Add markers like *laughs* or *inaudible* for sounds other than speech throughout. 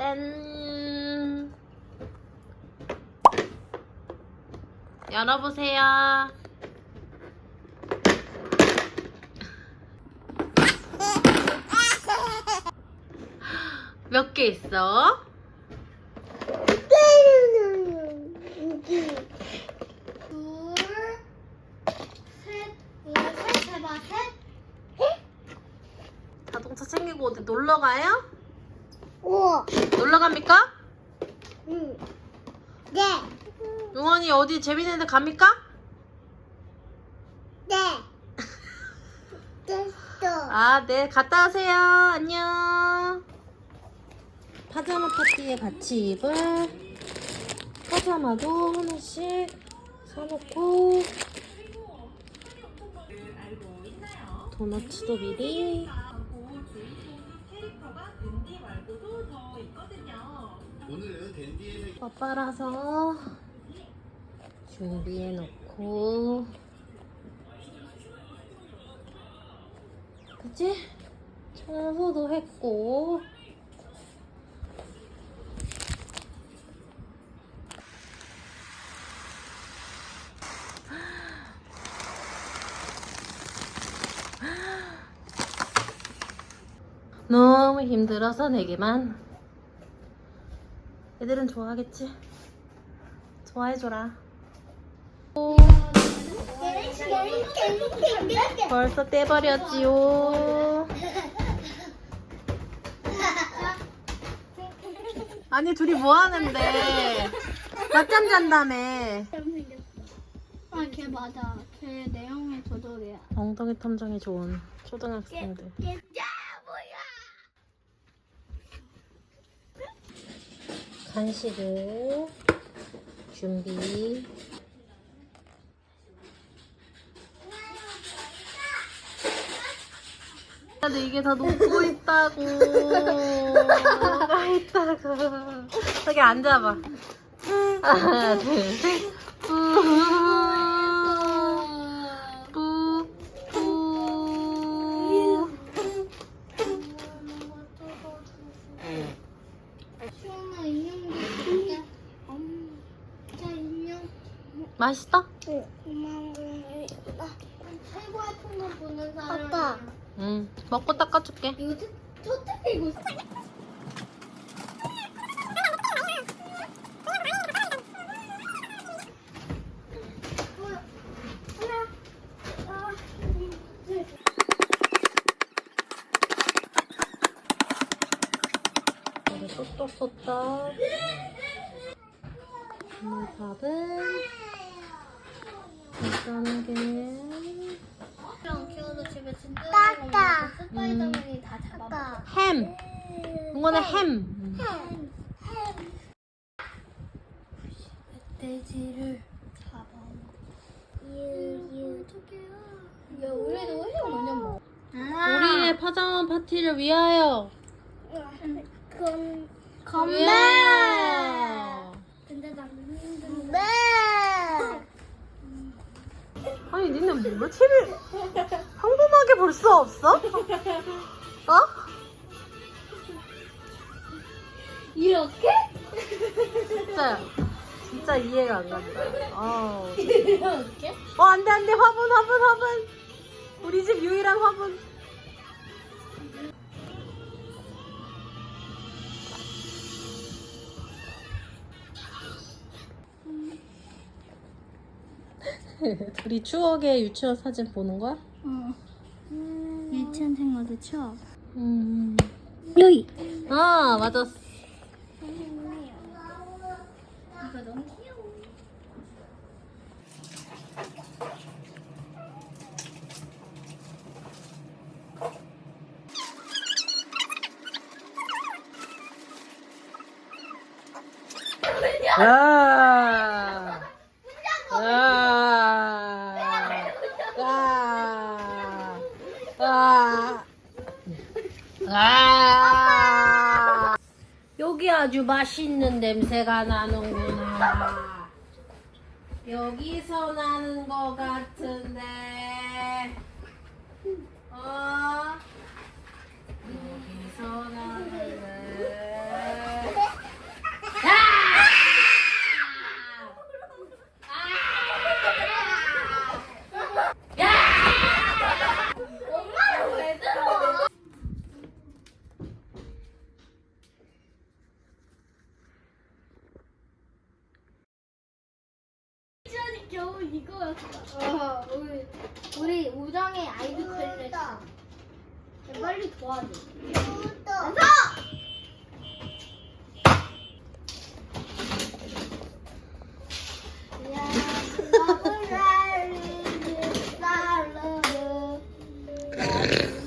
짠. 열어보세요. 몇 개 있어? 셋. 자동차 챙기고 어디 놀러 가요? 오, 놀러 갑니까? 응. 네, 용원이 어디 재밌는 데 갑니까? 네. *laughs* 됐어. 아, 네. 갔다 오세요. 안녕. 파자마 파티에 같이 입을 파자마도 하나씩 사놓고 도너츠도 미리 빠빠라서 준비해놓고 그치? 청소도 했고 너무 힘들어서 내게만 애들은 좋아하겠지? 좋아해줘라. 오, 벌써 떼버렸지요. 아니 둘이 뭐 하는데? 낮잠 잔다며. 아, 걔 맞아. 걔 내용이 조절이야. 엉덩이 탐정이 좋은 초등학생들. 걔, 야, 뭐야? 간식을 준비. 근데 이게 다 녹고 있다고. *laughs* 녹아 있다고. 저기 앉아봐. 하나, 둘, 셋. 맛있어? 고마워. 최고 예쁜 거 보는 사람. 아빠, 응. 먹고 닦아줄게. 이거 초, 초특이고 있어. 우리 쏟덕쏟덕. 오늘 밥은 간단하게. 랑 키워도 집에 진짜 따따. 스파이더맨이 다 잡아봐. 햄. 이거는 햄. 돼지를 잡아. 유유. 어떡해요. 야, 우리도 훨씬 먼저 먹어. 우리의 파자마 파티를 위하여. 건 위하여. 근데 나 힘든데. 니네 뭐 TV를 평범하게 볼 수 없어? 어? 이렇게? 진짜 진짜 이해가 안 간다. 어. *laughs* 이렇게? 어 안돼 안돼 화분 화분 화분. 우리 집 유일한 화분. *laughs* 둘이 추억의 유치원 사진 보는 거야? 응. 유치원 생활도 추억. 음. 여기. 아 맞았어. 이거 너무 귀여워. 야. 야. 야. 야. 아. 여기 아주 맛있는 냄새가 나는구나. 여기서 나는 것 같은데. 어? 여기서 나는데. 도장에 아이디 클릭. 빨리 도와줘. 안서! Yeah.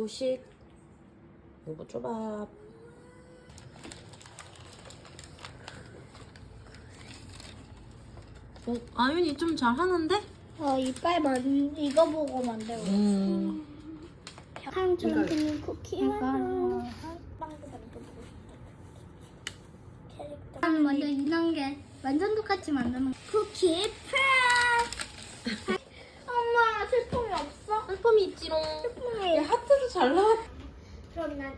조식 무부초밥 어, 아윤이 좀 잘하는데? 어, 이빨 만 이거 보고 만들고 음. 탕수육 그냥 쿠키 만들고 빵도 만들고 싶어. 먼저 이런 게 완전 똑같이 만드는 쿠키 프라.